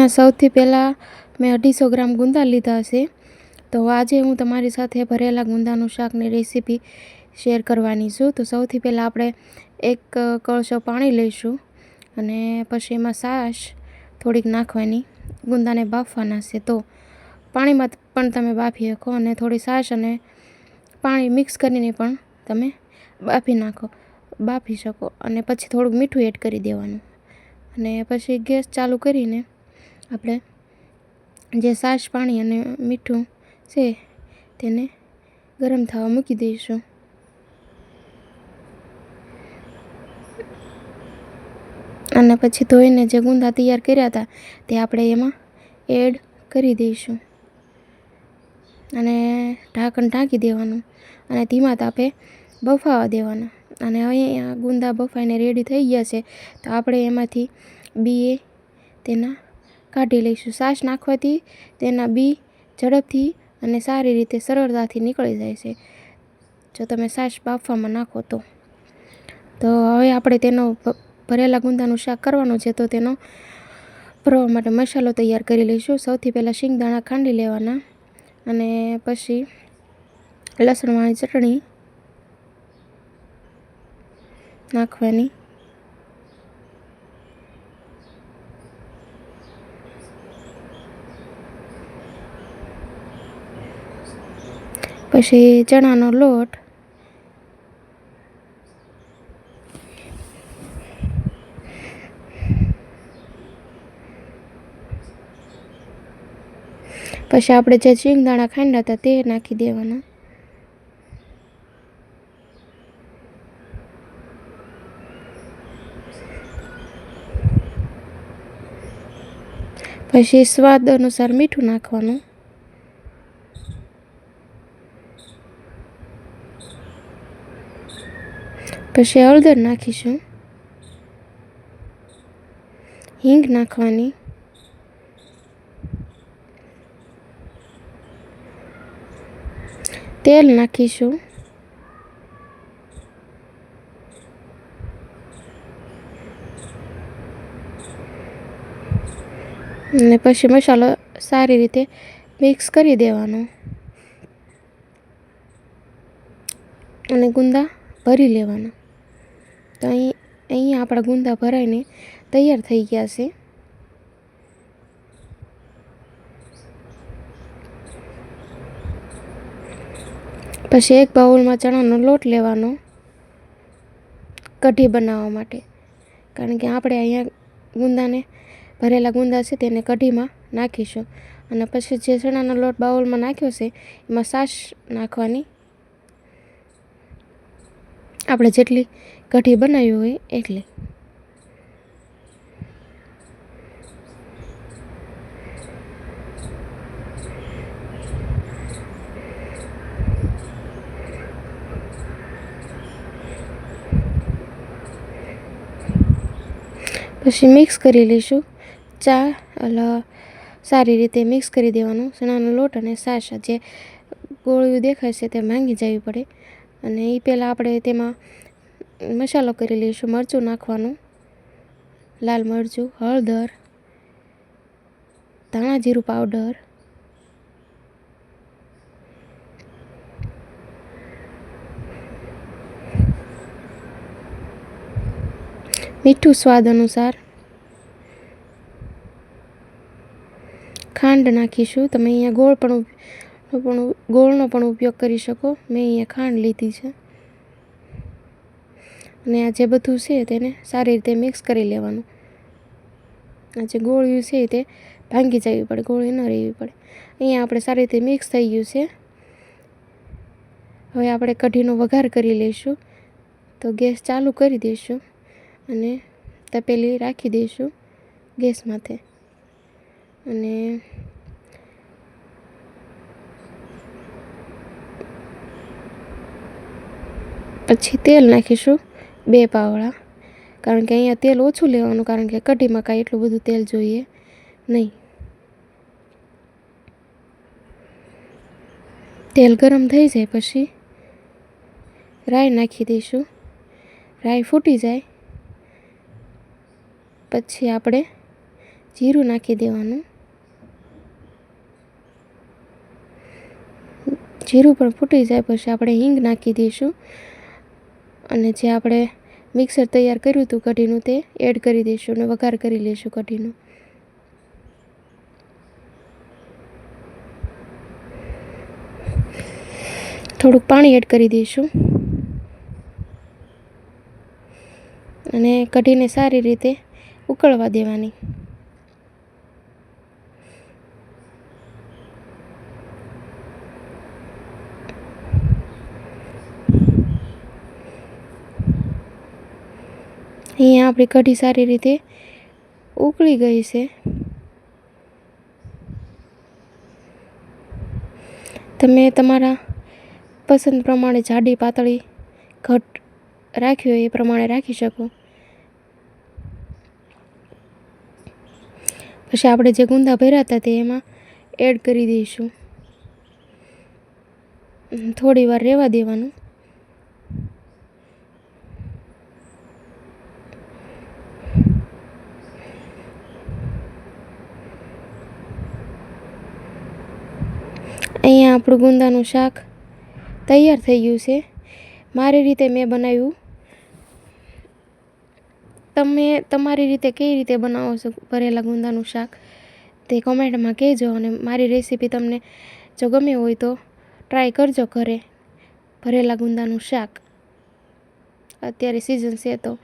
અહીંયા સૌથી પહેલાં મેં અઢીસો ગ્રામ ગુંદા લીધા છે. તો આજે હું તમારી સાથે ભરેલા ગુંદાનું શાકની રેસીપી શેર કરવાની છું. તો સૌથી પહેલાં આપણે એક કળશો પાણી લઈશું અને પછી એમાં સાશ થોડીક નાખવાની. ગુંદાને બાફવાના છે. તો પાણીમાં પણ તમે બાફી શકો અને થોડી સાસ અને પાણી મિક્સ કરીને પણ તમે બાફી નાખો, બાફી શકો અને પછી થોડુંક મીઠું એડ કરી દેવાનું. અને પછી ગેસ ચાલુ કરીને આપણે જે છાશ પાણી અને મીઠું છે તેને ગરમ થવા મૂકી દઈશું. અને પછી ધોઈને જે ગુંદા તૈયાર કર્યા હતા તે આપણે એમાં એડ કરી દઈશું. અને ઢાંકણ ઢાંકી દેવાનું અને ધીમા તાપે બફાવા દેવાના. અને અહીંયા ગુંદા બફાઈને રેડી થઈ ગયા છે. તો આપણે એમાંથી બી તેના કાઢી લઈશું. છાશ નાખવાથી તેના બી ઝડપથી અને સારી રીતે સરળતાથી નીકળી જાય છે. જો તમે છાશ બાફવામાં નાખો તો. તો હવે આપણે તેનો ભરેલા ગુંદાનું શાક કરવાનું છે તો તેનો ભરવા માટે મસાલો તૈયાર કરી લઈશું. સૌથી પહેલાં શિંગદાણા ખાંડી લેવાના અને પછી લસણવાળી ચટણી નાખવાની. પછી ચણાનો લોટ. પછી આપણે જે શિંગદાણા ખાંડ્યા હતા તે નાખી દેવાના. પછી સ્વાદ અનુસાર મીઠું નાખવાનું. પછી હળદર નાખીશું. હિંગ નાખવાની. તેલ નાખીશું. અને પછી મસાલો સારી રીતે મિક્સ કરી દેવાનો. અને ગુંદા ભરી લેવાના. તો અહીં અહીંયા આપણા ગુંદા ભરાઈને તૈયાર થઈ ગયા છે. પછી એક બાઉલમાં ચણાનો લોટ લેવાનો, કઢી બનાવવા માટે. કારણ કે આપણે અહીંયા ગુંદાને, ભરેલા ગુંદા છે તેને કઢીમાં નાખીશું. અને પછી જે ચણાનો લોટ બાઉલમાં નાખ્યો છે, એમાં સાસ નાખવાની આપણે જેટલી કઢી બનાવી હોય એટલી. પછી મિક્સ કરી લઈશું. ચા એટલે સારી રીતે મિક્સ કરી દેવાનું. ચણાનો લોટ અને સાસ જે ગોળિયું દેખાય છે તે માંગી જવી પડે. અને એ પહેલાં આપણે તેમાં મસાલો કરી લઈશું, મરચું નાખવાનું, લાલ મરચું, હળદર, ધાણા જીરું પાવડર, મીઠું સ્વાદ અનુસાર ખાંડ નાખીશું. તમે અહીંયા ગોળ પણ પણ ગોળનો પણ ઉપયોગ કરી શકો. મેં અહીંયા ખાંડ લીધી છે. અને આ જે બધું છે તેને સારી રીતે મિક્સ કરી લેવાનું. આ જે ગોળિયું છે તે ભાંગી જવી પડે, ગોળી ન રહેવી પડે. અહીંયા આપણે સારી રીતે મિક્સ થઈ ગયું છે. હવે આપણે કઢીનો વઘાર કરી લઈશું. તો ગેસ ચાલુ કરી દઈશું અને તપેલી રાખી દઈશું ગેસ માથે. અને પછી તેલ નાખીશું બે પાવડા. કારણ કે અહીંયા તેલ ઓછું લેવાનું, કારણ કે કઢીમાં કાંઈ એટલું બધું તેલ જોઈએ નહીં. તેલ ગરમ થઈ જાય પછી રાઈ નાખી દઈશું. રાઈ ફૂટી જાય. પછી આપણે જીરું નાખી દેવાનું. જીરું પણ ફૂટી જાય, પછી આપણે હિંગ નાખી દઈશું. અને જે આપણે મિક્સર તૈયાર કર્યું હતું કઢીનું તે એડ કરી દઈશું અને વઘાર કરી લઈશું કઢીનું. થોડુંક પાણી એડ કરી દઈશું. અને કઢીને સારી રીતે ઉકળવા દેવાની. અહીંયા આપણી કઢી સારી રીતે ઉકળી ગઈ છે. તમે તમારા પસંદ પ્રમાણે જાડી પાતળી ઘટ રાખ્યું હોય એ પ્રમાણે રાખી શકો. પછી આપણે જે ગુંદા ભર્યા હતા તે એમાં એડ કરી દઈશું. થોડી વાર રહેવા દેવાનું. અહીંયા આપણું ગુંદાનું શાક તૈયાર થઈ ગયું છે. મારી રીતે મેં બનાવ્યું. તમે તમારી રીતે કઈ રીતે બનાવો છો ભરેલા ગુંદાનું શાક તે કોમેન્ટમાં કહેજો અને મારી રેસીપી તમને જો ગમી હોય તો ટ્રાય કરજો ઘરે ભરેલા ગુંદાનું શાક. અત્યારે સિઝન છે તો